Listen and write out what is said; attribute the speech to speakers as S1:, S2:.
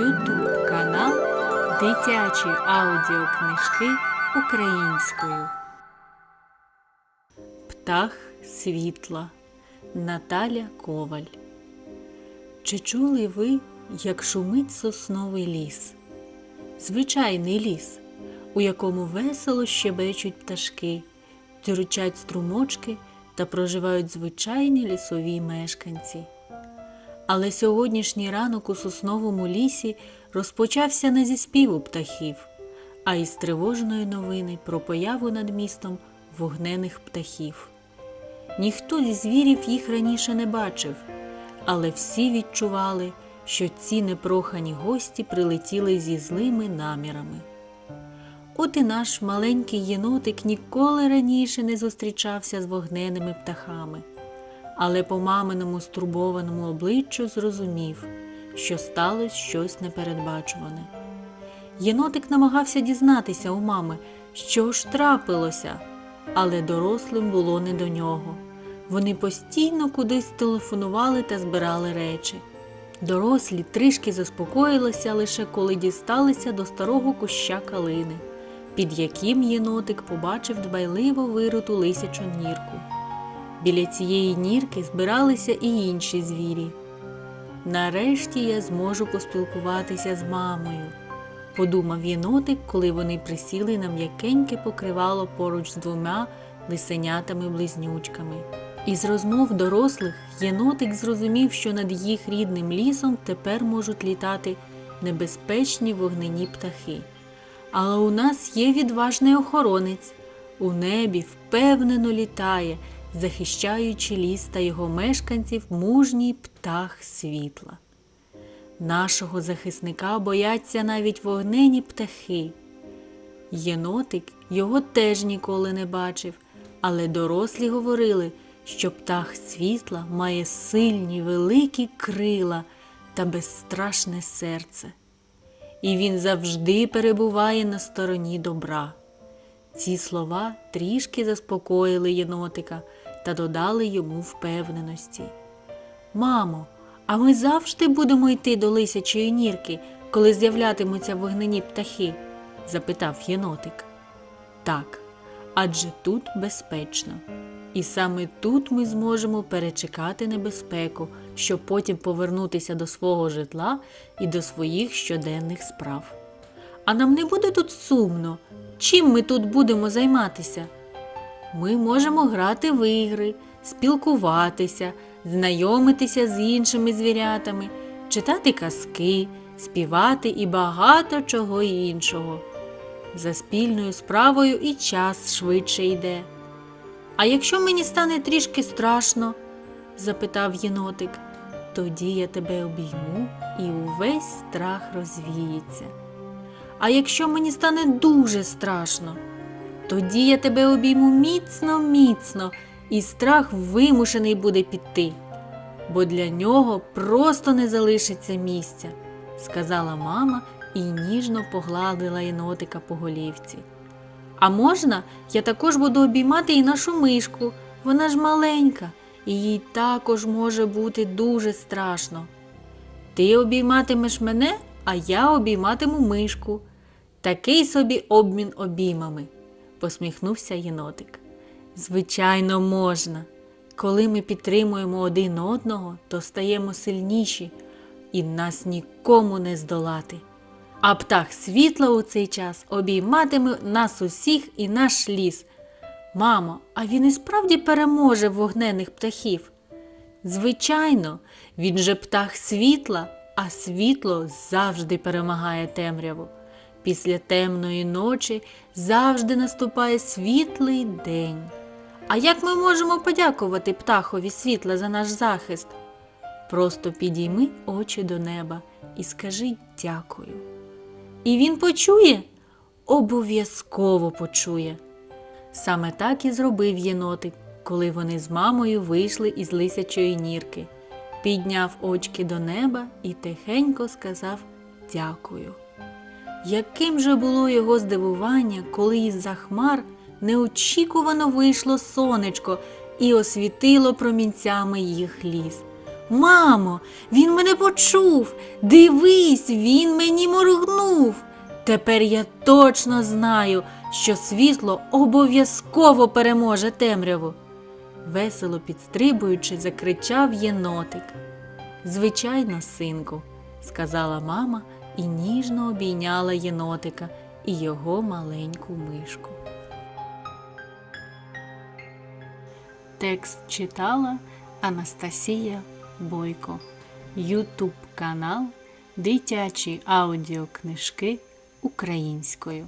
S1: Ютуб канал Дитячі аудіокнижки українською. Птах світла Наталя Коваль. Чи чули ви, як шумить сосновий ліс? Звичайний ліс, у якому весело щебечуть пташки, тюрчать струмочки та проживають звичайні лісові мешканці. Але сьогоднішній ранок у сосновому лісі розпочався не зі співу птахів, а із тривожної новини про появу над містом вогнених птахів. Ніхто зі звірів їх раніше не бачив, але всі відчували, що ці непрохані гості прилетіли зі злими намірами. От і наш маленький єнотик ніколи раніше не зустрічався з вогненими птахами, але по маминому стурбованому обличчю зрозумів, що сталося щось непередбачуване. Єнотик намагався дізнатися у мами, що ж трапилося, але дорослим було не до нього. Вони постійно кудись телефонували та збирали речі. Дорослі трішки заспокоїлися лише коли дісталися до старого куща калини, під яким єнотик побачив дбайливо вируту лисячу нірку. Біля цієї нірки збиралися і інші звірі. Нарешті я зможу поспілкуватися з мамою, подумав єнотик, коли вони присіли на м'якеньке покривало поруч з двома лисенятами-близнючками. Із розмов дорослих єнотик зрозумів, що над їх рідним лісом тепер можуть літати небезпечні вогнені птахи. Але у нас є відважний охоронець. У небі впевнено літає, захищаючи ліс та його мешканців мужній птах світла. Нашого захисника бояться навіть вогнені птахи. Єнотик його теж ніколи не бачив, але дорослі говорили, що птах світла має сильні великі крила та безстрашне серце. І він завжди перебуває на стороні добра. Ці слова трішки заспокоїли єнотика та додали йому впевненості. Мамо, а ми завжди будемо йти до лисячої нірки, коли з'являтимуться вогнені птахи? запитав єнотик. Так, адже тут безпечно. І саме тут ми зможемо перечекати небезпеку, щоб потім повернутися до свого житла і до своїх щоденних справ. А нам не буде тут сумно. Чим ми тут будемо займатися? Ми можемо грати в ігри, спілкуватися, знайомитися з іншими звірятами, читати казки, співати і багато чого іншого. За спільною справою і час швидше йде. А якщо мені стане трішки страшно? запитав єнотик, тоді я тебе обійму і увесь страх розвіється. А якщо мені стане дуже страшно, тоді я тебе обійму міцно, міцно, і страх вимушений буде піти, бо для нього просто не залишиться місця, сказала мама і ніжно погладила єнотика по голівці. А можна, я також буду обіймати і нашу мишку. Вона ж маленька, і їй також може бути дуже страшно. Ти обійматимеш мене, а я обійматиму мишку. Такий собі обмін обіймами, посміхнувся єнотик. Звичайно, можна. Коли ми підтримуємо один одного, то стаємо сильніші, і нас нікому не здолати. А птах світла у цей час обійматиме нас усіх і наш ліс. Мамо, а він і справді переможе вогнених птахів? Звичайно, він же птах світла, а світло завжди перемагає темряву. Після темної ночі завжди наступає світлий день. А як ми можемо подякувати птахові світла за наш захист? Просто підійми очі до неба і скажи дякую. І він почує? Обов'язково почує. Саме так і зробив єнотик, коли вони з мамою вийшли із лисячої нірки, підняв очки до неба і тихенько сказав дякую. Яким же було його здивування, коли із-за хмар неочікувано вийшло сонечко і освітило промінцями їх ліс. Мамо, він мене почув. Дивись, він мені моргнув. Тепер я точно знаю, що світло обов'язково переможе темряву. Весело підстрибуючи, закричав єнотик. Звичайно, синку, сказала мама і ніжно обійняла єнотика і його маленьку мишку. Текст читала Анастасія Бойко. Ютуб канал Дитячі аудіокнижки українською.